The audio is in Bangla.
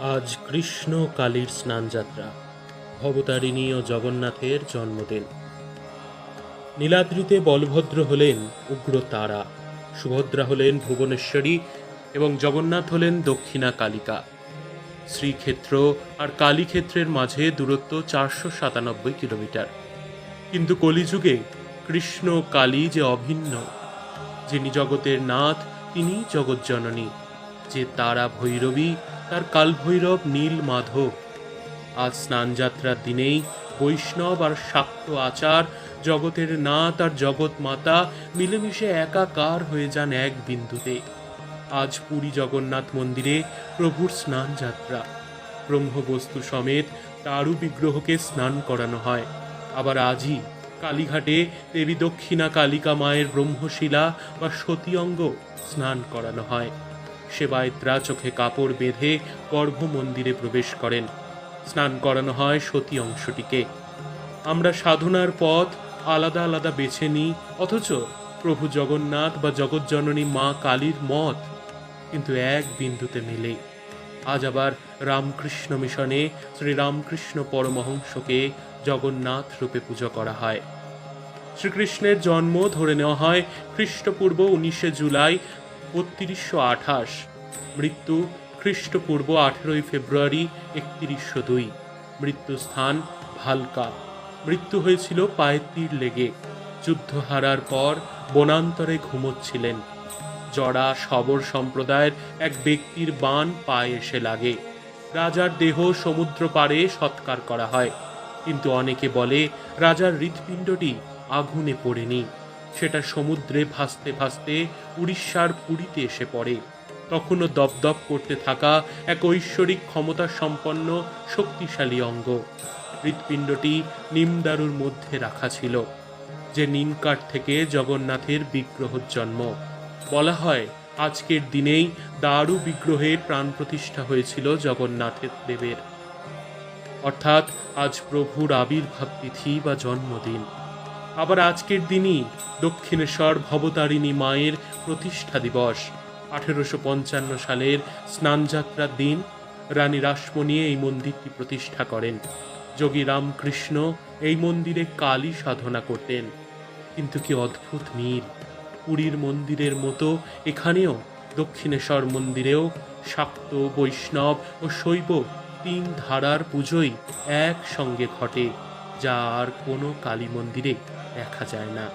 আজ কৃষ্ণ কালীর স্নানযাত্রা, ভবতারিণী ও জগন্নাথের জন্মদিন। নীলাদ্রিতে বলভদ্র হলেন উগ্র তারা সুভদ্রা হলেন ভুবনেশ্বরী এবং জগন্নাথ হলেন দক্ষিণা কালিকা। শ্রীক্ষেত্র আর কালীক্ষেত্রের মাঝে দূরত্ব চারশো সাতানব্বই কিলোমিটার। কিন্তু কলিযুগে কৃষ্ণ কালী যে অভিন্ন, যিনি জগতের নাথ, তিনি জগজ্জননী। যে তারা ভৈরবী, তার কালভৈরব নীল মাধব। আজ স্নানযাত্রার দিনেই বৈষ্ণব আর শাক্ত আচার, জগতের নাথ আর জগৎ মাতা, মিলেমিশে একাকার হয়ে যান এক বিন্দুতে। আজ পুরী জগন্নাথ মন্দিরে প্রভুর স্নান যাত্রা ব্রহ্মবস্তু সমেত তারু বিগ্রহকে স্নান করানো হয়। আবার আজই কালীঘাটে দেবী দক্ষিণা কালিকা মায়ের ব্রহ্মশিলা বা সতী অঙ্গ স্নান করানো হয়। সেবায়ত্রা চোখে কাপড় বেঁধে গর্ভ মন্দিরে প্রবেশ করেন। স্নান করানো হয় সতী অংশটিকে। আমরা সাধনার পথ আলাদা আলাদা বেছে নিই, অথচ প্রভু জগন্নাথ বা জগজ্জননী মা কালীর মত কিন্তু এক বিন্দুতে মেলে। আজ আবার রামকৃষ্ণ মিশনে শ্রীরামকৃষ্ণ পরমহংসকে জগন্নাথ রূপে পুজো করা হয়। শ্রীকৃষ্ণের জন্ম ধরে নেওয়া হয় খ্রিস্টপূর্ব উনিশে জুলাই বত্রিশশো আঠাশ, মৃত্যু খ্রিস্টপূর্ব আঠেরোই ফেব্রুয়ারি একত্রিশশো দুই, মৃত্যুস্থান ভালকা। মৃত্যু হয়েছিল পায়ের তীর লেগে। যুদ্ধ হারার পর বনান্তরে ঘুমোচ্ছিলেন। জড়া শবর সম্প্রদায়ের এক ব্যক্তির বান পায়ে এসে লাগে। রাজার দেহ সমুদ্র পাড়ে সৎকার করা হয়। কিন্তু অনেকে বলে, রাজার হৃৎপিণ্ডটি আগুনে পড়েনি। সেটা সমুদ্রে ভাসতে ভাসতে উড়িষ্যার পুরীতে এসে পড়ে। তখনও দপদপ করতে থাকা এক ঐশ্বরিক ক্ষমতা সম্পন্ন শক্তিশালী অঙ্গ। হৃৎপিণ্ডটি নিমদারুর মধ্যে রাখা ছিল, যে নিমকাঠ থেকে জগন্নাথের বিগ্রহ জন্ম। বলা হয়, আজকের দিনেই দারু বিগ্রহের প্রাণ প্রতিষ্ঠা হয়েছিল জগন্নাথের দেবের। অর্থাৎ আজ প্রভুর আবির্ভাব তিথি বা জন্মদিন। আবার আজকের দিনই দক্ষিণেশ্বর ভবতারিণী মায়ের প্রতিষ্ঠা দিবস। আঠেরোশো পঞ্চান্ন সালের স্নানযাত্রার দিন রানী রাসমণি এই মন্দিরটি প্রতিষ্ঠা করেন। যোগী রামকৃষ্ণ এই মন্দিরে কালী সাধনা করতেন। কিন্তু কি অদ্ভুত মিল! পুরীর মন্দিরের মতো এখানেও দক্ষিণেশ্বর মন্দিরেও শাক্ত, বৈষ্ণব ও শৈব তিন ধারার পুজোই একসঙ্গে ঘটে, যা আর কোনো কালী মন্দিরে やかじゃいな。